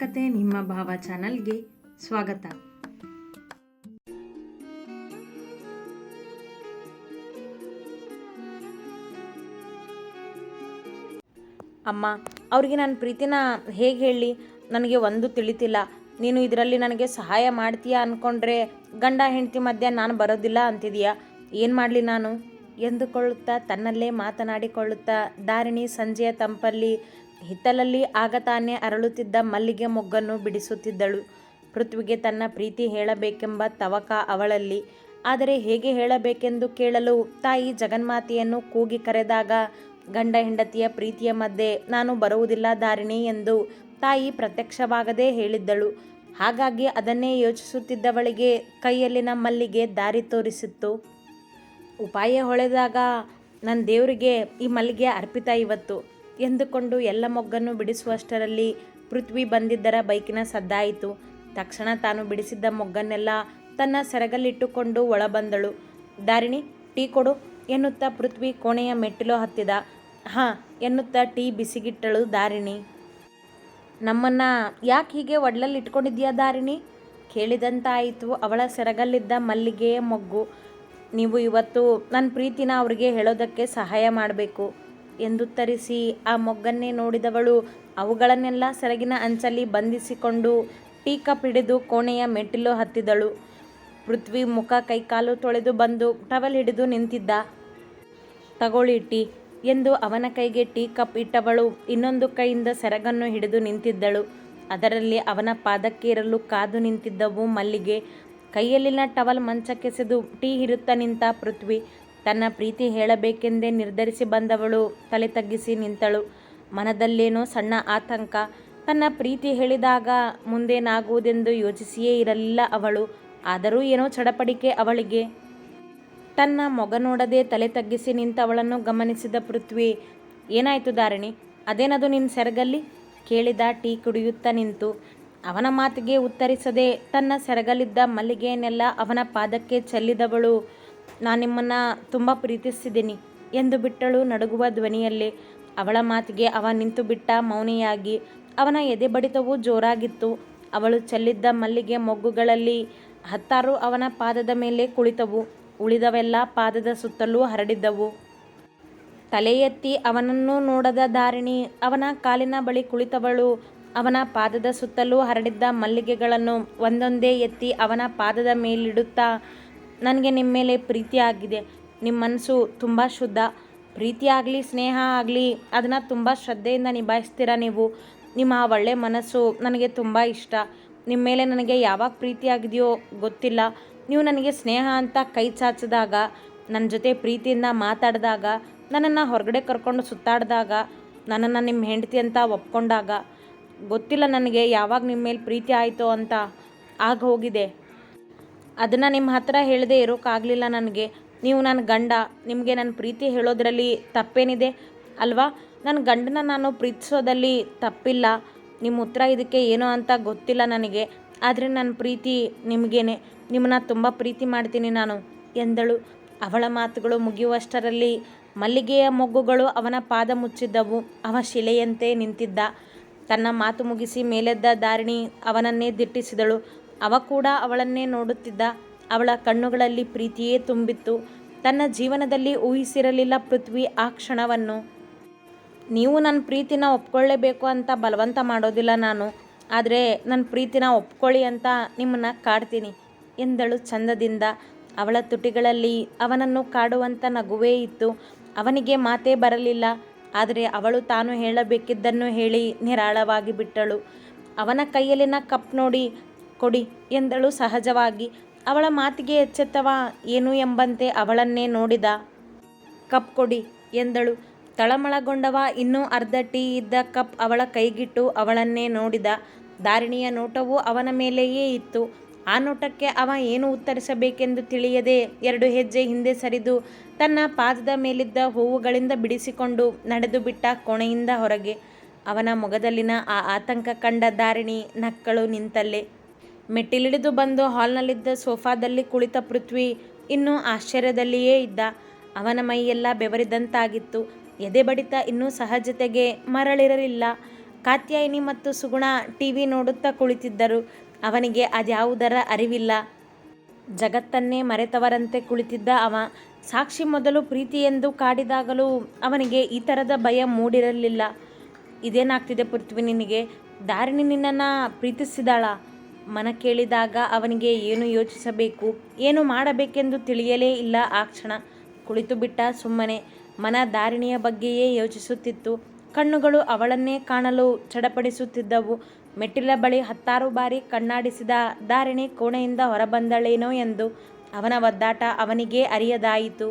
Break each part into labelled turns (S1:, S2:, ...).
S1: ಕತೆ ನಿಮ್ಮ ಭಾವ ಚಾನಲ್ಗೆ ಸ್ವಾಗತ.
S2: ಅಮ್ಮ, ಅವ್ರಿಗೆ ನನ್ನ ಪ್ರೀತಿನ ಹೇಗೆ ಹೇಳಿ? ನನಗೆ ಒಂದು ತಿಳಿತಿಲ್ಲ. ನೀನು ಇದರಲ್ಲಿ ನನಗೆ ಸಹಾಯ ಮಾಡ್ತೀಯಾ ಅಂದ್ಕೊಂಡ್ರೆ ಗಂಡ ಹೆಂಡತಿ ಮಧ್ಯೆ ನಾನು ಬರೋದಿಲ್ಲ ಅಂತಿದೀಯಾ. ಏನು ಮಾಡಲಿ ನಾನು? ಎಂದುಕೊಳ್ಳುತ್ತಾ ತನ್ನಲ್ಲೇ ಮಾತನಾಡಿಕೊಳ್ಳುತ್ತಾ ದಾರಿಣಿ ಸಂಜೆಯ ತಂಪಲ್ಲಿ ಹಿತ್ತಲಲ್ಲಿ ಆಗ ತಾನೇ ಅರಳುತ್ತಿದ್ದ ಮಲ್ಲಿಗೆ ಮೊಗ್ಗನ್ನು ಬಿಡಿಸುತ್ತಿದ್ದಳು. ಪೃಥ್ವಿಗೆ ತನ್ನ ಪ್ರೀತಿ ಹೇಳಬೇಕೆಂಬ ತವಕ ಅವಳಲ್ಲಿ. ಆದರೆ ಹೇಗೆ ಹೇಳಬೇಕೆಂದು ಕೇಳಲು ತಾಯಿ ಜಗನ್ಮಾತೆಯನ್ನು ಕೂಗಿ ಕರೆದಾಗ, ಗಂಡ ಹೆಂಡತಿಯ ಪ್ರೀತಿಯ ಮಧ್ಯೆ ನಾನು ಬರುವುದಿಲ್ಲ ದಾರಿಣಿ ಎಂದು ತಾಯಿ ಪ್ರತ್ಯಕ್ಷವಾಗದೇ ಹೇಳಿದ್ದಳು. ಹಾಗಾಗಿ ಅದನ್ನೇ ಯೋಚಿಸುತ್ತಿದ್ದವಳಿಗೆ ಕೈಯಲ್ಲಿನ ಮಲ್ಲಿಗೆ ದಾರಿ ತೋರಿಸಿತ್ತು. ಉಪಾಯ ಹೊಳೆದಾಗ, ನನ್ನ ದೇವರಿಗೆ ಈ ಮಲ್ಲಿಗೆ ಅರ್ಪಿತ ಇವತ್ತು. ಎಂದುಕೊಂಡು ಎಲ್ಲ ಮೊಗ್ಗನ್ನು ಬಿಡಿಸುವಷ್ಟರಲ್ಲಿ ಪೃಥ್ವಿ ಬಂದಿದ್ದರ ಬೈಕಿನ ಸದ್ದಾಯಿತು. ತಕ್ಷಣ ತಾನು ಬಿಡಿಸಿದ್ದ ಮೊಗ್ಗನ್ನೆಲ್ಲ ತನ್ನ ಸೆರಗಲ್ಲಿಟ್ಟುಕೊಂಡು ಒಳಬಂದಳು. ದಾರಿಣಿ, ಟೀ ಕೊಡು ಎನ್ನುತ್ತಾ ಪೃಥ್ವಿ ಕೋಣೆಯ ಮೆಟ್ಟಿಲು ಹತ್ತಿದ. ಹಾಂ ಎನ್ನುತ್ತಾ ಟೀ ಬಿಸಿಗಿಟ್ಟಳು ದಾರಿಣಿ. ನಮ್ಮನ್ನ ಯಾಕೆ ಹೀಗೆ ಒಡ್ಲಲ್ಲಿ ಇಟ್ಕೊಂಡಿದ್ಯಾ ದಾರಿಣಿ? ಕೇಳಿದಂತಾಯಿತು ಅವಳ ಸೆರಗಲ್ಲಿದ್ದ ಮಲ್ಲಿಗೆಯ ಮೊಗ್ಗು. ನೀವು ಇವತ್ತು ನನ್ನ ಪ್ರೀತಿನ ಅವರಿಗೆ ಹೇಳೋದಕ್ಕೆ ಸಹಾಯ ಮಾಡಬೇಕು. ಎಂದುತ್ತರಿಸಿ ಆ ಮೊಗ್ಗನ್ನೇ ನೋಡಿದವಳು ಅವುಗಳನ್ನೆಲ್ಲ ಸೆರಗಿನ ಅಂಚಲ್ಲಿ ಬಂಧಿಸಿಕೊಂಡು ಟೀ ಕಪ್ ಹಿಡಿದು ಕೋಣೆಯ ಮೆಟ್ಟಿಲು ಹತ್ತಿದಳು. ಪೃಥ್ವಿ ಮುಖ ಕೈಕಾಲು ತೊಳೆದು ಬಂದು ಟವಲ್ ಹಿಡಿದು ನಿಂತಿದ್ದ. ತಗೊಳ್ಳಿ ಟೀ ಎಂದು ಅವನ ಕೈಗೆ ಟೀ ಕಪ್ ಇಟ್ಟವಳು ಇನ್ನೊಂದು ಕೈಯಿಂದ ಸೆರಗನ್ನು ಹಿಡಿದು ನಿಂತಿದ್ದಳು. ಅದರಲ್ಲಿ ಅವನ ಪಾದಕ್ಕೇರಲು ಕಾದು ನಿಂತಿದ್ದವು ಮಲ್ಲಿಗೆ. ಕೈಯಲ್ಲಿನ ಟವಲ್ ಮಂಚಕ್ಕೆಸೆದು ಟೀ ಹಿರುತ್ತಾ ನಿಂತ ಪೃಥ್ವಿ ತನ್ನ ಪ್ರೀತಿ ಹೇಳಬೇಕೆಂದೇ ನಿರ್ಧರಿಸಿ ಬಂದವಳು. ತಲೆ ತಗ್ಗಿಸಿ ನಿಂತಳು. ಮನದಲ್ಲೇನೋ ಸಣ್ಣ ಆತಂಕ. ತನ್ನ ಪ್ರೀತಿ ಹೇಳಿದಾಗ ಮುಂದೇನಾಗುವುದೆಂದು ಯೋಚಿಸಿಯೇ ಇರಲಿಲ್ಲ ಅವಳು. ಆದರೂ ಏನೋ ಚಡಪಡಿಕೆ ಅವಳಿಗೆ. ತನ್ನ ಮೊಗ ನೋಡದೆ ತಲೆ ತಗ್ಗಿಸಿ ನಿಂತವಳನ್ನು ಗಮನಿಸಿದ ಪೃಥ್ವಿ, ಏನಾಯಿತು ಧಾರಣಿ? ಅದೇನದು ನಿನ್ನ ಸೆರಗಲ್ಲಿ? ಕೇಳಿದ ಟೀ ಕುಡಿಯುತ್ತಾ ನಿಂತು. ಅವನ ಮಾತಿಗೆ ಉತ್ತರಿಸದೆ ತನ್ನ ಸೆರಗಲಿದ್ದ ಮಲ್ಲಿಗೆಯನ್ನೆಲ್ಲ ಅವನ ಪಾದಕ್ಕೆ ಚೆಲ್ಲಿದವಳು. ನಾನು ನಿಮ್ಮನ್ನು ತುಂಬ ಪ್ರೀತಿಸಿದ್ದೀನಿ ಎಂದು ಬಿಟ್ಟಳು ನಡುಗುವ ಧ್ವನಿಯಲ್ಲಿ. ಅವಳ ಮಾತಿಗೆ ಅವ ನಿಂತು ಬಿಟ್ಟ ಮೌನಿಯಾಗಿ. ಅವನ ಎದೆ ಬಡಿತವು ಜೋರಾಗಿತ್ತು. ಅವಳು ಚೆಲ್ಲಿದ್ದ ಮಲ್ಲಿಗೆ ಮೊಗ್ಗುಗಳಲ್ಲಿ ಹತ್ತಾರು ಅವನ ಪಾದದ ಮೇಲೆ ಕುಳಿತವು. ಉಳಿದವೆಲ್ಲ ಪಾದದ ಸುತ್ತಲೂ ಹರಡಿದ್ದವು. ತಲೆ ಎತ್ತಿ ಅವನನ್ನು ನೋಡದ ಧಾರಿಣಿ, ಅವನ ಕಾಲಿನ ಬಳಿ ಕುಳಿತವಳು, ಅವನ ಪಾದದ ಸುತ್ತಲೂ ಹರಡಿದ್ದ ಮಲ್ಲಿಗೆಗಳನ್ನು ಒಂದೊಂದೇ ಎತ್ತಿ ಅವನ ಪಾದದ ಮೇಲಿಡುತ್ತಾ ನನಗೆ ನಿಮ್ಮ ಮೇಲೆ ಪ್ರೀತಿ ಆಗಿದೆ. ನಿಮ್ಮ ಮನಸ್ಸು ತುಂಬ ಶುದ್ಧ. ಪ್ರೀತಿ ಆಗಲಿ, ಸ್ನೇಹ ಆಗಲಿ, ಅದನ್ನು ತುಂಬ ಶ್ರದ್ಧೆಯಿಂದ ನಿಭಾಯಿಸ್ತೀರ ನೀವು? ನಿಮ್ಮ ಒಳ್ಳೆ ಮನಸ್ಸು ನನಗೆ ತುಂಬ ಇಷ್ಟ. ನಿಮ್ಮ ಮೇಲೆ ನನಗೆ ಯಾವಾಗ ಪ್ರೀತಿ ಆಗಿದೆಯೋ ಗೊತ್ತಿಲ್ಲ. ನೀವು ನನಗೆ ಸ್ನೇಹ ಅಂತ ಕೈ ಚಾಚಿದಾಗ, ನನ್ನ ಜೊತೆ ಪ್ರೀತಿಯಿಂದ ಮಾತಾಡಿದಾಗ, ನನ್ನನ್ನು ಹೊರಗಡೆ ಕರ್ಕೊಂಡು ಸುತ್ತಾಡಿದಾಗ, ನನ್ನನ್ನು ನಿಮ್ಮ ಹೆಂಡತಿ ಅಂತ ಒಪ್ಕೊಂಡಾಗ, ಗೊತ್ತಿಲ್ಲ ನನಗೆ ಯಾವಾಗ ನಿಮ್ಮ ಮೇಲೆ ಪ್ರೀತಿ ಆಯಿತು ಅಂತ ಆಗ ಹೋಗಿದೆ. ಅದನ್ನು ನಿಮ್ಮ ಹತ್ರ ಹೇಳದೆ ಇರೋಕ್ಕಾಗಲಿಲ್ಲ ನನಗೆ. ನೀವು ನನ್ನ ಗಂಡ, ನಿಮಗೆ ನನ್ನ ಪ್ರೀತಿ ಹೇಳೋದರಲ್ಲಿ ತಪ್ಪೇನಿದೆ? ಅಲ್ವಾ? ನನ್ನ ಗಂಡನ ನಾನು ಪ್ರೀತಿಸೋದಲ್ಲಿ ತಪ್ಪಿಲ್ಲ. ನಿಮ್ಮ ಉತ್ತರ ಇದಕ್ಕೆ ಏನೋ ಅಂತ ಗೊತ್ತಿಲ್ಲ ನನಗೆ. ಆದರೆ ನನ್ನ ಪ್ರೀತಿ ನಿಮಗೇನೆ. ನಿಮ್ಮನ್ನ ತುಂಬ ಪ್ರೀತಿ ಮಾಡ್ತೀನಿ ನಾನು, ಎಂದಳು. ಅವಳ ಮಾತುಗಳು ಮುಗಿಯುವಷ್ಟರಲ್ಲಿ ಮಲ್ಲಿಗೆಯ ಮೊಗ್ಗುಗಳು ಅವನ ಪಾದ ಮುಚ್ಚಿದ್ದವು. ಅವ ಶಿಲೆಯಂತೆ ನಿಂತಿದ್ದ. ತನ್ನ ಮಾತು ಮುಗಿಸಿ ಮೇಲೆದ್ದ ದಾರಿಣಿ ಅವನನ್ನೇ ದಿಟ್ಟಿಸಿದಳು. ಅವ ಕೂಡ ಅವಳನ್ನೇ ನೋಡುತ್ತಿದ್ದ. ಅವಳ ಕಣ್ಣುಗಳಲ್ಲಿ ಪ್ರೀತಿಯೇ ತುಂಬಿತ್ತು. ತನ್ನ ಜೀವನದಲ್ಲಿ ಊಹಿಸಿರಲಿಲ್ಲ ಪೃಥ್ವಿ ಆ ಕ್ಷಣವನ್ನು. ನೀವು ನನ್ನ ಪ್ರೀತಿನ ಒಪ್ಕೊಳ್ಳೇಬೇಕು ಅಂತ ಬಲವಂತ ಮಾಡೋದಿಲ್ಲ ನಾನು. ಆದರೆ ನನ್ನ ಪ್ರೀತಿನ ಒಪ್ಕೊಳ್ಳಿ ಅಂತ ನಿಮ್ಮನ್ನು ಕಾಡ್ತೀನಿ, ಎಂದಳು ಚಂದದಿಂದ. ಅವಳ ತುಟಿಗಳಲ್ಲಿ ಅವನನ್ನು ಕಾಡುವಂಥ ನಗುವೇ ಇತ್ತು. ಅವನಿಗೆ ಮಾತೇ ಬರಲಿಲ್ಲ. ಆದರೆ ಅವಳು ತಾನು ಹೇಳಬೇಕಿದ್ದನ್ನು ಹೇಳಿ ನಿರಾಳವಾಗಿ ಬಿಟ್ಟಳು. ಅವನ ಕೈಯಲ್ಲಿನ ಕಪ್ ನೋಡಿ ಕೊಡಿ ಎಂದಳು ಸಹಜವಾಗಿ. ಅವಳ ಮಾತಿಗೆ ಎಚ್ಚೆತ್ತವ ಏನು ಎಂಬಂತೆ ಅವಳನ್ನೇ ನೋಡಿದ. ಕಪ್ ಕೊಡಿ ಎಂದಳು. ತಳಮಳಗೊಂಡವ ಇನ್ನೂ ಅರ್ಧ ಟೀ ಇದ್ದ ಕಪ್ ಅವಳ ಕೈಗಿಟ್ಟು ಅವಳನ್ನೇ ನೋಡಿದ. ದಾರಿಣಿಯ ನೋಟವು ಅವನ ಮೇಲೆಯೇ ಇತ್ತು. ಆ ನೋಟಕ್ಕೆ ಅವ ಏನು ಉತ್ತರಿಸಬೇಕೆಂದು ತಿಳಿಯದೆ ಎರಡು ಹೆಜ್ಜೆ ಹಿಂದೆ ಸರಿದು ತನ್ನ ಪಾದದ ಮೇಲಿದ್ದ ಹೂವುಗಳಿಂದ ಬಿಡಿಸಿಕೊಂಡು ನಡೆದು ಬಿಟ್ಟ ಕೋಣೆಯಿಂದ ಹೊರಗೆ. ಅವನ ಮೊಗದಲ್ಲಿನ ಆ ಆತಂಕ ಕಂಡ ದಾರಿಣಿ ನಕ್ಕಳು ನಿಂತಲ್ಲೇ. ಮೆಟ್ಟಿಲಿಳಿದು ಬಂದು ಹಾಲ್ನಲ್ಲಿದ್ದ ಸೋಫಾದಲ್ಲಿ ಕುಳಿತ ಪೃಥ್ವಿ ಇನ್ನೂ ಆಶ್ಚರ್ಯದಲ್ಲಿಯೇ ಇದ್ದ. ಅವನ ಮೈಯೆಲ್ಲ ಬೆವರಿದಂತಾಗಿತ್ತು. ಎದೆ ಬಡಿತ ಇನ್ನೂ ಸಹಜತೆಗೆ ಮರಳಿರಲಿಲ್ಲ. ಕಾತ್ಯಾಯಿನಿ ಮತ್ತು ಸುಗುಣ ಟಿ ವಿ ನೋಡುತ್ತಾ ಕುಳಿತಿದ್ದರು. ಅವನಿಗೆ ಅದ್ಯಾವುದರ ಅರಿವಿಲ್ಲ. ಜಗತ್ತನ್ನೇ ಮರೆತವರಂತೆ ಕುಳಿತಿದ್ದ ಅವ. ಸಾಕ್ಷಿ ಮೊದಲು ಪ್ರೀತಿ ಎಂದು ಕಾಡಿದಾಗಲೂ ಅವನಿಗೆ ಈ ಥರದ ಭಯ ಮೂಡಿರಲಿಲ್ಲ. ಇದೇನಾಗ್ತಿದೆ ಪೃಥ್ವಿ ನಿನಗೆ? ದಾರಿಣಿ ನಿನ್ನನ್ನು ಪ್ರೀತಿಸಿದಾಳ? ಮನ ಕೇಳಿದಾಗ ಅವನಿಗೆ ಏನು ಯೋಚಿಸಬೇಕು, ಏನು ಮಾಡಬೇಕೆಂದು ತಿಳಿಯಲೇ ಇಲ್ಲ ಆ ಕ್ಷಣ. ಕುಳಿತು ಬಿಟ್ಟ ಸುಮ್ಮನೆ. ಮನ ದಾರಿಣಿಯ ಬಗ್ಗೆಯೇ ಯೋಚಿಸುತ್ತಿತ್ತು. ಕಣ್ಣುಗಳು ಅವಳನ್ನೇ ಕಾಣಲು ಚಡಪಡಿಸುತ್ತಿದ್ದವು. ಮೆಟ್ಟಿಲ ಬಳಿ ಹತ್ತಾರು ಬಾರಿ ಕಣ್ಣಾಡಿಸಿದ ದಾರಿಣಿ ಕೋಣೆಯಿಂದ ಹೊರಬಂದಳೇನೋ ಎಂದು ಅವನ ಒದ್ದಾಟ ಅವನಿಗೇ ಅರಿಯದಾಯಿತು.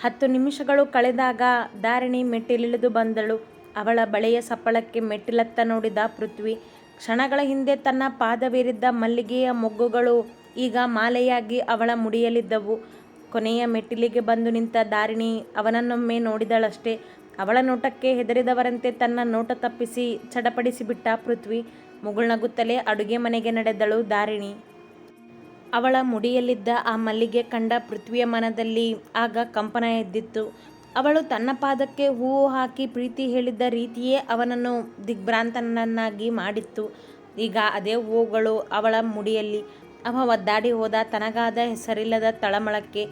S2: ಹತ್ತು ನಿಮಿಷಗಳು ಕಳೆದಾಗ ದಾರಿಣಿ ಮೆಟ್ಟಿಲಿಳಿದು ಬಂದಳು. ಅವಳ ಬಳೆಯ ಸಪ್ಪಳಕ್ಕೆ ಮೆಟ್ಟಿಲತ್ತ ನೋಡಿದ ಪೃಥ್ವಿ. ಕ್ಷಣಗಳ ಹಿಂದೆ ತನ್ನ ಪಾದವೇರಿದ್ದ ಮಲ್ಲಿಗೆಯ ಮೊಗ್ಗುಗಳು ಈಗ ಮಾಲೆಯಾಗಿ ಅವಳ ಮುಡಿಯಲಿದ್ದವು ಕೊನೆಯ ಮೆಟ್ಟಿಲಿಗೆ ಬಂದು ನಿಂತ ದಾರಿಣಿ ಅವನನ್ನೊಮ್ಮೆ ನೋಡಿದಳಷ್ಟೇ. ಅವಳ ನೋಟಕ್ಕೆ ಹೆದರಿದವರಂತೆ ತನ್ನ ನೋಟ ತಪ್ಪಿಸಿ ಚಡಪಡಿಸಿಬಿಟ್ಟ ಪೃಥ್ವಿ ಮುಗುಳ್ನಗುತ್ತಲೇ ಅಡುಗೆ ಮನೆಗೆ ನಡೆದಳು ದಾರಿಣಿ. ಅವಳ ಮುಡಿಯಲ್ಲಿದ್ದ ಆ ಮಲ್ಲಿಗೆ ಕಂಡ ಪೃಥ್ವಿಯ ಮನದಲ್ಲಿ ಆಗ ಕಂಪನ ಎದ್ದಿತ್ತು. ಅವಳು ತನ್ನ ಪಾದಕ್ಕೆ ಹೂವು ಹಾಕಿ ಪ್ರೀತಿ ಹೇಳಿದ್ದ ರೀತಿಯೇ ಅವನನ್ನು ದಿಗ್ಭ್ರಾಂತನನ್ನಾಗಿ ಮಾಡಿತ್ತು. ಈಗ ಅದೇ ಹೂವುಗಳು ಅವಳ ಮುಡಿಯಲ್ಲಿ. ಅವ ಒದ್ದಾಡಿ ಹೋದ ತನಗಾದ ಹೆಸರಿಲ್ಲದ ತಳಮಳಕ್ಕೆ.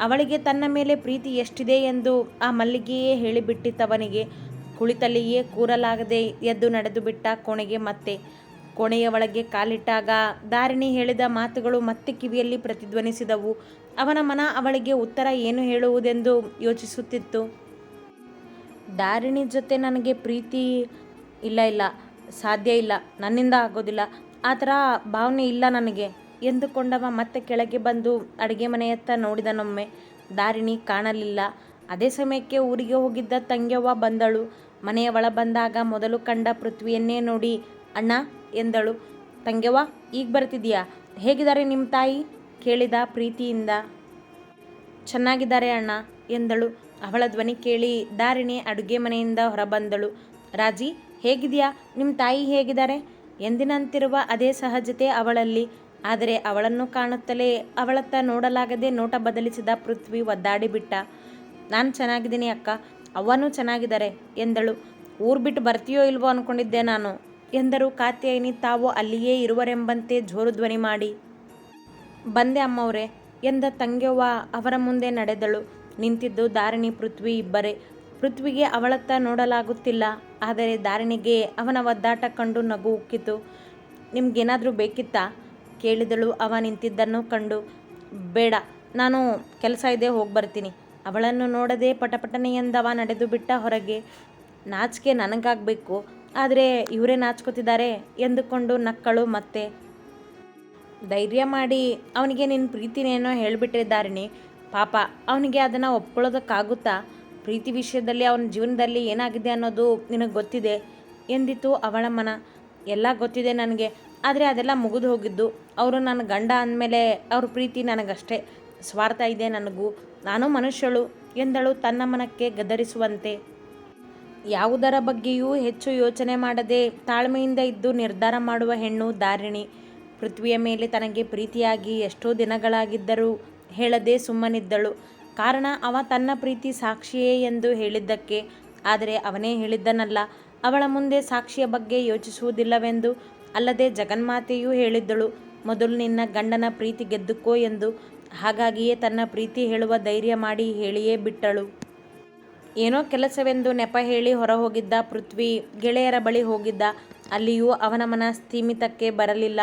S2: ಅವಳಿಗೆ ತನ್ನ ಮೇಲೆ ಪ್ರೀತಿ ಎಷ್ಟಿದೆ ಎಂದು ಆ ಮಲ್ಲಿಗೆಯೇ ಹೇಳಿಬಿಟ್ಟಿತ್ತವನಿಗೆ. ಕುಳಿತಲ್ಲಿಯೇ ಕೂರಲಾಗದೆ ಎದ್ದು ನಡೆದು ಬಿಟ್ಟ ಕೋಣೆಗೆ ಮತ್ತೆ. ಕೋಣೆಯ ಒಳಗೆ ಕಾಲಿಟ್ಟಾಗ ದಾರಿಣಿ ಹೇಳಿದ ಮಾತುಗಳು ಮತ್ತೆ ಕಿವಿಯಲ್ಲಿ ಪ್ರತಿಧ್ವನಿಸಿದವು. ಅವನ ಮನ ಅವಳಿಗೆ ಉತ್ತರ ಏನು ಹೇಳುವುದೆಂದು ಯೋಚಿಸುತ್ತಿತ್ತು. ದಾರಿಣಿ ಜೊತೆ ನನಗೆ ಪ್ರೀತಿ ಇಲ್ಲ ಇಲ್ಲ, ಸಾಧ್ಯ ಇಲ್ಲ, ನನ್ನಿಂದ ಆಗೋದಿಲ್ಲ, ಆ ಥರ ಭಾವನೆ ಇಲ್ಲ ನನಗೆ ಎಂದುಕೊಂಡವ ಮತ್ತೆ ಕೆಳಗೆ ಬಂದು ಅಡುಗೆ ಮನೆಯತ್ತ ನೋಡಿದನೊಮ್ಮೆ. ದಾರಿಣಿ ಕಾಣಲಿಲ್ಲ. ಅದೇ ಸಮಯಕ್ಕೆ ಊರಿಗೆ ಹೋಗಿದ್ದ ತಂಗ್ಯವ್ವ ಬಂದಳು. ಮನೆಯ ಒಳ ಬಂದಾಗ ಮೊದಲು ಕಂಡ ಪೃಥ್ವಿಯನ್ನೇ ನೋಡಿ ಅಣ್ಣ, ಎಂದಳು. ತಂಗೆವ ಈಗ ಬರ್ತಿದೀಯಾ ಹೇಗಿದ್ದಾರೆ ನಿಮ್ಮ ತಾಯಿ? ಕೇಳಿದ ಪ್ರೀತಿಯಿಂದ. ಚೆನ್ನಾಗಿದ್ದಾರೆ ಅಣ್ಣ, ಎಂದಳು. ಅವಳ ಧ್ವನಿ ಕೇಳಿ ದಾರಿಣಿ ಅಡುಗೆ ಮನೆಯಿಂದ ಹೊರಬಂದಳು. ರಾಜಿ ಹೇಗಿದೆಯಾ ನಿಮ್ಮ ತಾಯಿ ಹೇಗಿದ್ದಾರೆ? ಎಂದಿನಂತಿರುವ ಅದೇ ಸಹಜತೆ ಅವಳಲ್ಲಿ. ಆದರೆ ಅವಳನ್ನು ಕಾಣುತ್ತಲೇ ಅವಳತ್ತ ನೋಡಲಾಗದೆ ನೋಟ ಬದಲಿಸಿದ ಪೃಥ್ವಿ ಒದ್ದಾಡಿಬಿಟ್ಟ. ನಾನು ಚೆನ್ನಾಗಿದ್ದೀನಿ ಅಕ್ಕ, ಅವ್ವನೂ ಚೆನ್ನಾಗಿದ್ದಾರೆ, ಎಂದಳು. ಊರು ಬಿಟ್ಟು ಬರ್ತೀಯೋ ಇಲ್ವೋ ಅಂದ್ಕೊಂಡಿದ್ದೆ ನಾನು. ಎಂದರು ಕಾತ್ಯಾಯಿನಿ, ತಾವು ಅಲ್ಲಿಯೇ ಇರುವರೆಂಬಂತೆ ಜೋರು ಧ್ವನಿ ಮಾಡಿ. ಬಂದೆ ಅಮ್ಮವರೇ, ಎಂದ ತಂಗ್ಯವ್ವ ಅವರ ಮುಂದೆ ನಡೆದಳು. ನಿಂತಿದ್ದು ದಾರಿಣಿ ಪೃಥ್ವಿ ಇಬ್ಬರೇ. ಪೃಥ್ವಿಗೆ ಅವಳತ್ತ ನೋಡಲಾಗುತ್ತಿಲ್ಲ, ಆದರೆ ದಾರಿಣಿಗೆ ಅವನ ಒದ್ದಾಟ ಕಂಡು ನಗು ಉಕ್ಕಿತು. ನಿಮ್ಗೇನಾದರೂ ಬೇಕಿತ್ತಾ? ಕೇಳಿದಳು ಅವ ನಿಂತಿದ್ದನ್ನು ಕಂಡು. ಬೇಡ, ನಾನು ಕೆಲಸ ಇದೆ, ಹೋಗಿ ಬರ್ತೀನಿ. ಅವಳನ್ನು ನೋಡದೆ ಪಟಪಟನೆ ಎಂದವ ನಡೆದು ಬಿಟ್ಟ ಹೊರಗೆ. ನಾಚಿಕೆ ನನಗಾಗಬೇಕು. ಆದರೆ ಇವರೇ ನಾಚ್ಕೋತಿದ್ದಾರೆ ಎಂದುಕೊಂಡು ನಕ್ಕಳು ಮತ್ತೆ. ಧೈರ್ಯ ಮಾಡಿ ಅವನಿಗೆ ನಿನ್ನ ಪ್ರೀತಿನೇನೋ ಹೇಳಿಬಿಟ್ರೆ ಧಾರಣಿ ಪಾಪ, ಅವನಿಗೆ ಅದನ್ನು ಒಪ್ಕೊಳ್ಳೋದಕ್ಕಾಗುತ್ತಾ? ಪ್ರೀತಿ ವಿಷಯದಲ್ಲಿ ಅವನ ಜೀವನದಲ್ಲಿ ಏನಾಗಿದೆ ಅನ್ನೋದು ನಿನಗೆ ಗೊತ್ತಿದೆ? ಎಂದಿತು ಅವಳ ಮನ? ಎಲ್ಲ ಗೊತ್ತಿದೆ ನನಗೆ. ಆದರೆ ಅದೆಲ್ಲ ಮುಗಿದು ಹೋಗಿದ್ದು. ಅವರು ನನ್ನ ಗಂಡ ಅಂದಮೇಲೆ ಅವ್ರ ಪ್ರೀತಿ ನನಗಷ್ಟೇ. ಸ್ವಾರ್ಥ ಇದೆ ನನಗೂ. ನಾನು ಮನುಷ್ಯಳು ಎಂದಳು ತನ್ನ ಮನಕ್ಕೆ ಗದರಿಸುವಂತೆ. ಯಾವುದರ ಬಗ್ಗೆಯೂ ಹೆಚ್ಚು ಯೋಚನೆ ಮಾಡದೆ ತಾಳ್ಮೆಯಿಂದ ಇದ್ದು ನಿರ್ಧಾರ ಮಾಡುವ ಹೆಣ್ಣು ದಾರಿಣಿ ಪೃಥ್ವಿಯ ಮೇಲೆ ತನಗೆ ಪ್ರೀತಿಯಾಗಿ ಎಷ್ಟೋ ದಿನಗಳಾಗಿದ್ದರೂ ಹೇಳದೆ ಸುಮ್ಮನಿದ್ದಳು. ಕಾರಣ, ಅವ ತನ್ನ ಪ್ರೀತಿ ಸಾಕ್ಷಿಯೇ ಎಂದು ಹೇಳಿದ್ದಕ್ಕೆ, ಆದರೆ ಅವನೇ ಹೇಳಿದ್ದನಲ್ಲ. ಅವಳ ಮುಂದೆ ಸಾಕ್ಷಿಯ ಬಗ್ಗೆ ಯೋಚಿಸುವುದಿಲ್ಲವೆಂದು ಅಲ್ಲದೆ ಜಗನ್ಮಾತೆಯೂ ಹೇಳಿದ್ದಳು. ಮೊದಲು ನಿನ್ನ ಗಂಡನ ಪ್ರೀತಿ ಗೆದ್ದುಕೋ ಎಂದು. ಹಾಗಾಗಿಯೇ ತನ್ನ ಪ್ರೀತಿ ಹೇಳುವ ಧೈರ್ಯ ಮಾಡಿ ಹೇಳಿಯೇ ಬಿಟ್ಟಳು. ಏನೋ ಕೆಲಸವೆಂದು ನೆಪ ಹೇಳಿ ಹೊರ ಹೋಗಿದ್ದ ಪೃಥ್ವಿ, ಗೆಳೆಯರ ಬಳಿ ಹೋಗಿದ್ದ. ಅಲ್ಲಿಯೂ ಅವನ ಮನ ಸ್ಥೀಮಿತಕ್ಕೆ ಬರಲಿಲ್ಲ.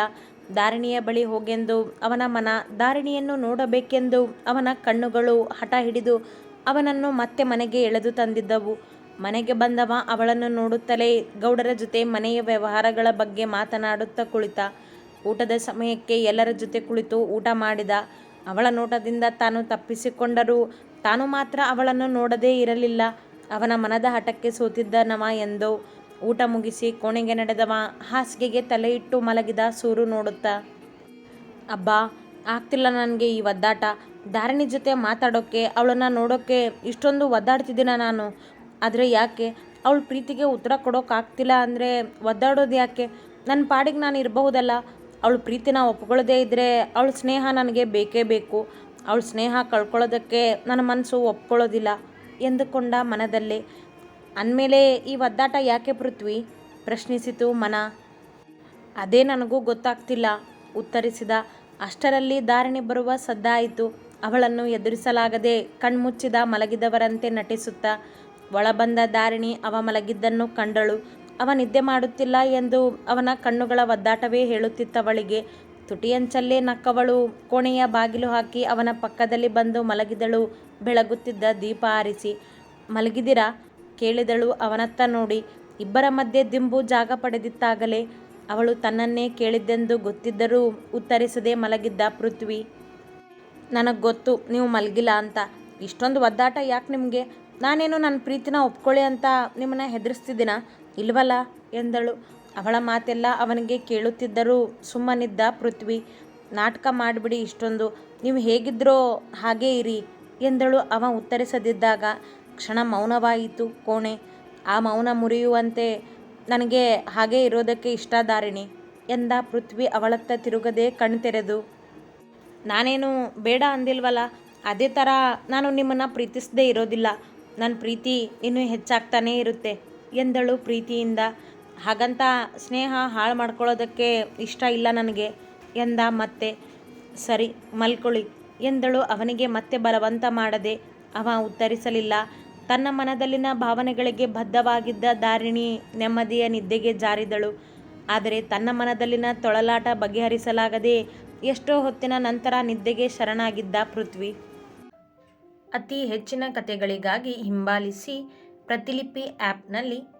S2: ದಾರಿಣಿಯ ಬಳಿ ಹೋಗೆಂದು ಅವನ ಮನ ದಾರಿಣಿಯನ್ನು ನೋಡಬೇಕೆಂದು ಅವನ ಕಣ್ಣುಗಳು ಹಠ ಹಿಡಿದು ಅವನನ್ನು ಮತ್ತೆ ಮನೆಗೆ ಎಳೆದು ತಂದಿದ್ದವು. ಮನೆಗೆ ಬಂದವ ಅವಳನ್ನು ನೋಡುತ್ತಲೇ ಗೌಡರ ಜೊತೆ ಮನೆಯ ವ್ಯವಹಾರಗಳ ಬಗ್ಗೆ ಮಾತನಾಡುತ್ತಾ ಕುಳಿತ. ಊಟದ ಸಮಯಕ್ಕೆ ಎಲ್ಲರ ಜೊತೆ ಕುಳಿತು ಊಟ ಮಾಡಿದ. ಅವಳ ನೋಟದಿಂದ ತಾನು ತಪ್ಪಿಸಿಕೊಂಡರೂ ತಾನು ಮಾತ್ರ ಅವಳನ್ನು ನೋಡದೇ ಇರಲಿಲ್ಲ. ಅವನ ಮನದ ಹಠಕ್ಕೆ ಸೋತಿದ್ದನವ ಎಂದು ಊಟ ಮುಗಿಸಿ ಕೋಣೆಗೆ ನಡೆದವ ಹಾಸಿಗೆಗೆ ತಲೆ ಇಟ್ಟು ಮಲಗಿದ ಸೂರು ನೋಡುತ್ತಾ, ಅಬ್ಬಾ, ಆಗ್ತಿಲ್ಲ ನನಗೆ ಈ ಒದ್ದಾಟ. ಧಾರಣಿ ಜೊತೆ ಮಾತಾಡೋಕ್ಕೆ ಅವಳನ್ನು ನೋಡೋಕ್ಕೆ ಇಷ್ಟೊಂದು ಒದ್ದಾಡ್ತಿದ್ದೀನ ನಾನು. ಆದರೆ ಯಾಕೆ? ಅವಳ ಪ್ರೀತಿಗೆ ಉತ್ತರ ಕೊಡೋಕ್ಕಾಗ್ತಿಲ್ಲ ಅಂದರೆ ಒದ್ದಾಡೋದು ಯಾಕೆ? ನನ್ನ ಪಾಡಿಗೆ ನಾನು ಇರಬಹುದಲ್ಲ. ಅವಳ ಪ್ರೀತಿನ ಒಪ್ಕೊಳ್ಳದೇ ಇದ್ದರೆ ಅವಳ ಸ್ನೇಹ ನನಗೆ ಬೇಕೇ ಬೇಕು. ಅವಳ ಸ್ನೇಹ ಕಳ್ಕೊಳ್ಳೋದಕ್ಕೆ ನನ್ನ ಮನಸ್ಸು ಒಪ್ಕೊಳ್ಳೋದಿಲ್ಲ ಎಂದುಕೊಂಡ ಮನದಲ್ಲಿ ಅಂದಮೇಲೆ ಈ ಒದ್ದಾಟ ಯಾಕೆ ಪೃಥ್ವಿ? ಪ್ರಶ್ನಿಸಿತು ಮನ. ಅದೇ ನನಗೂ ಗೊತ್ತಾಗ್ತಿಲ್ಲ, ಉತ್ತರಿಸಿದ. ಅಷ್ಟರಲ್ಲಿ ದಾರಿಣಿ ಬರುವ ಸದ್ದಾಯಿತು. ಅವಳನ್ನು ಎದುರಿಸಲಾಗದೆ ಕಣ್ಮುಚ್ಚಿದ ಮಲಗಿದವರಂತೆ ನಟಿಸುತ್ತಾ, ಒಳಬಂದ ದಾರಿಣಿ ಅವ ಮಲಗಿದ್ದನ್ನು ಕಂಡಳು. ಅವ ನಿದ್ದೆ ಮಾಡುತ್ತಿಲ್ಲ ಎಂದು ಅವನ ಕಣ್ಣುಗಳ ಒದ್ದಾಟವೇ ಹೇಳುತ್ತಿತ್ತವಳಿಗೆ ತುಟಿಯಂಚಲ್ಲೇ ನಕ್ಕವಳು. ಕೋಣೆಯ ಬಾಗಿಲು ಹಾಕಿ ಅವನ ಪಕ್ಕದಲ್ಲಿ ಬಂದು ಮಲಗಿದಳು. ಬೆಳಗುತ್ತಿದ್ದ ದೀಪ ಆರಿಸಿ. ಮಲಗಿದಿರಾ? ಕೇಳಿದಳು ಅವನತ್ತ ನೋಡಿ. ಇಬ್ಬರ ಮಧ್ಯೆ ದಿಂಬು ಜಾಗ ಪಡೆದಿತ್ತಾಗಲೇ ಅವಳು ತನ್ನನ್ನೇ ಕೇಳಿದ್ದೆಂದು ಗೊತ್ತಿದ್ದರೂ ಉತ್ತರಿಸದೆ ಮಲಗಿದ್ದ ಪೃಥ್ವಿ. ನನಗೆ ಗೊತ್ತು, ನೀವು ಮಲಗಿಲ್ಲ ಅಂತ. ಇಷ್ಟೊಂದು ಒದ್ದಾಟ ಯಾಕೆ ನಿಮಗೆ? ನಾನೇನು ನನ್ನ ಪ್ರೀತಿನ ಒಪ್ಕೊಳ್ಳಿ ಅಂತ ನಿಮ್ಮನ್ನ ಹೆದರಿಸ್ತಿದ್ದೀನ? ಇಲ್ವಲ್ಲ? ಎಂದಳು. ಅವಳ ಮಾತೆಲ್ಲ ಅವನಿಗೆ ಕೇಳುತ್ತಿದ್ದರೂ, ಸುಮ್ಮನಿದ್ದ ಪೃಥ್ವಿ, ನಾಟಕ ಮಾಡಿಬಿಡಿ ಇಷ್ಟೊಂದು, ನೀವು ಹೇಗಿದ್ರೋ ಹಾಗೇ ಇರಿ, ಎಂದಳು ಅವ ಉತ್ತರಿಸದಿದ್ದಾಗ. ಕ್ಷಣ ಮೌನವಾಯಿತು ಕೋಣೆ. ಆ ಮೌನ ಮುರಿಯುವಂತೆ, ನನಗೆ ಹಾಗೇ ಇರೋದಕ್ಕೆ ಇಷ್ಟ ದಾರಿಣಿ ಎಂದ ಪೃಥ್ವಿ ಅವಳತ್ತ ತಿರುಗದೆ ಕಣ್ತೆರೆದು. ನಾನೇನು ಬೇಡ ಅಂದಿಲ್ವಲ್ಲ ಅದೇ ಥರ ನಾನು ನಿಮ್ಮನ್ನು ಪ್ರೀತಿಸದೇ ಇರೋದಿಲ್ಲ. ನನ್ನ ಪ್ರೀತಿ ಇನ್ನೂ ಹೆಚ್ಚಾಗ್ತಾನೇ ಇರುತ್ತೆ, ಎಂದಳು ಪ್ರೀತಿಯಿಂದ. ಹಾಗಂತ ಸ್ನೇಹ ಹಾಳು ಮಾಡ್ಕೊಳ್ಳೋದಕ್ಕೆ ಇಷ್ಟ ಇಲ್ಲ ನನಗೆ. ಎಂದ ಮತ್ತೆ, ಸರಿ, ಮಲ್ಕೊಳ್ಳಿ, ಎಂದಳು ಅವನಿಗೆ ಮತ್ತೆ ಬಲವಂತ ಮಾಡದೆ. ಅವ ಉತ್ತರಿಸಲಿಲ್ಲ. ತನ್ನ ಮನದಲ್ಲಿನ ಭಾವನೆಗಳಿಗೆ ಬದ್ಧವಾಗಿದ್ದ ದಾರಿಣಿ ನೆಮ್ಮದಿಯ ನಿದ್ದೆಗೆ ಜಾರಿದಳು. ಆದರೆ ತನ್ನ ಮನದಲ್ಲಿನ ತೊಳಲಾಟ ಬಗೆಹರಿಸಲಾಗದೆ ಎಷ್ಟೋ ಹೊತ್ತಿನ ನಂತರ ನಿದ್ದೆಗೆ ಶರಣಾಗಿದ್ದ ಪೃಥ್ವಿ. ಅತಿ ಹೆಚ್ಚಿನ ಕಥೆಗಳಿಗಾಗಿ ಹಿಂಬಾಲಿಸಿ ಪ್ರತಿಲಿಪಿ ಆ್ಯಪ್ನಲ್ಲಿ